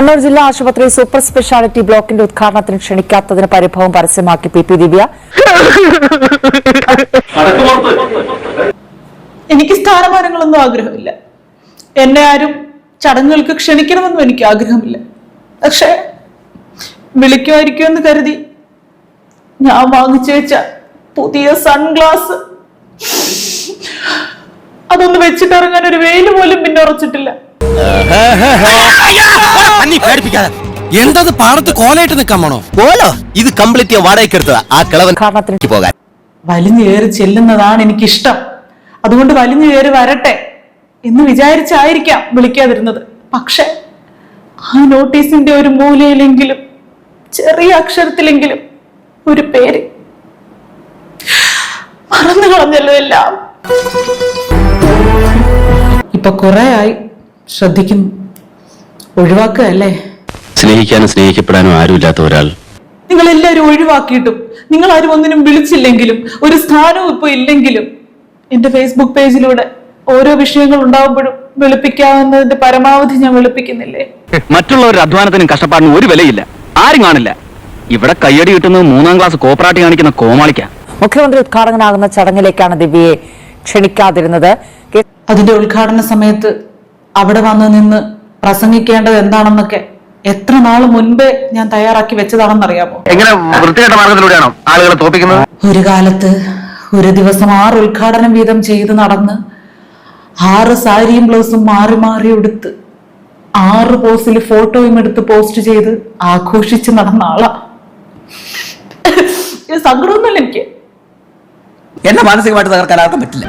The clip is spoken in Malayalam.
കണ്ണൂർ ജില്ലാ ആശുപത്രി സൂപ്പർ സ്പെഷ്യാലിറ്റി ബ്ലോക്കിന്റെ ഉദ്ഘാടനത്തിന് ക്ഷണിക്കാത്തതിന് പരിഭവം പരസ്യമാക്കി പി. പി. ദിവ്യ. എനിക്ക് സ്ഥാനമാനങ്ങളൊന്നും ആഗ്രഹമില്ല. എന്നെ ആരും ചടങ്ങുകൾക്ക് ക്ഷണിക്കണമെന്നും എനിക്ക് ആഗ്രഹമില്ല. പക്ഷേ വിളിക്കുമായിരിക്കുമെന്ന് കരുതി ഞാൻ വാങ്ങിച്ചു വെച്ച പുതിയ സൺഗ്ലാസ്. അതൊന്ന് വെച്ചിട്ട് ഇറങ്ങാൻ ഒരു വെയിൽ പോലും പിന്നെ ഉറച്ചിട്ടില്ല. അന്നി പേടിപ്പിക്കാതെ. എന്തത് പാടത്ത് കോലായിട്ട് നിൽക്കാൻ പോണോ? പോലോ? ഇത് കംപ്ലീറ്റ് ഞാൻ വാടകയ്ക്ക് എടുത്തതാ. ആ കിളവൻ ഉദ്ഘാടനത്തിന് പോകാൻ. വലിഞ്ഞു കയറി ചെല്ലുന്നതാണ് എനിക്കിഷ്ടം. അതുകൊണ്ട് വലിഞ്ഞു കയറി വരട്ടെ എന്ന് വിചാരിച്ചായിരിക്കാം വിളിക്കാതിരുന്നത്. പക്ഷെ ആ നോട്ടീസിന്റെ ഒരു മൂലയിലെങ്കിലും ചെറിയ അക്ഷരത്തിലെങ്കിലും ഒരു പേര്. മറന്നു കളഞ്ഞല്ലോ എല്ലാം. ഇപ്പൊ കുറെ ആയി. ശ്രദ്ധിക്കുന്നു. ഒഴിവാക്കുകയല്ലേ? സ്നേഹിക്കാനും സ്നേഹിക്കപ്പെടാനും ആരുമില്ലാത്ത ഒരാൾ. നിങ്ങൾ എല്ലാവരും ഒഴിവാക്കിയിട്ടും നിങ്ങൾ ആരും ഒന്നിനും വിളിച്ചില്ലെങ്കിലും ഒരു സ്ഥാനവും ഇപ്പൊ ഇല്ലെങ്കിലും എന്റെ ഫേസ്ബുക്ക് പേജിലൂടെ ഓരോ വിഷയങ്ങൾ ഉണ്ടാവുമ്പോഴും വെളുപ്പിക്കാവുന്നതിന്റെ പരമാവധി ഞാൻ വെളുപ്പിക്കുന്നില്ലേ? മറ്റുള്ളവരുടെ അധ്വാനത്തിനും കഷ്ടപ്പാടിനും ഒരു വിലയില്ല. ആരും കാണില്ല. ഇവിടെ കയ്യടി കിട്ടുന്നത് മൂന്നാം ക്ലാസ് കോപ്പറാട്ടി കാണിക്കുന്ന കോമാളിക്ക. മുഖ്യമന്ത്രി ഉദ്ഘാടകനാകുന്ന ചടങ്ങിലേക്കാണ് ദിവ്യയെ ക്ഷണിക്കാതിരുന്നത്. അതിന്റെ ഉദ്ഘാടന സമയത്ത് അവിടെ വന്ന് നിന്ന് പ്രസംഗിക്കേണ്ടത് എന്താണെന്നൊക്കെ എത്ര നാൾ മുൻപേ ഞാൻ തയ്യാറാക്കി വെച്ചതാണെന്നറിയാമോ? എങ്ങനെ വൃത്തികെട്ട മാർഗത്തിലൂടെയാണോ ആളുകളെ തോപ്പിക്കുന്നത് ഒരു കാലത്ത് ഒരു ദിവസം ആറ് ഉദ്ഘാടനം വീതം ചെയ്ത് നടന്ന് ആറ് സാരിയും ബ്ലൗസും മാറി മാറി എടുത്ത് ആറ് പോസിൽ ഫോട്ടോയും എടുത്ത് പോസ്റ്റ് ചെയ്ത് ആഘോഷിച്ച് നടന്ന ആളാ. സങ്കടമൊന്നുമില്ല എനിക്ക്. എന്നെ മാനസികമായിട്ട് തകർക്കാൻ ആർക്കും പറ്റില്ല.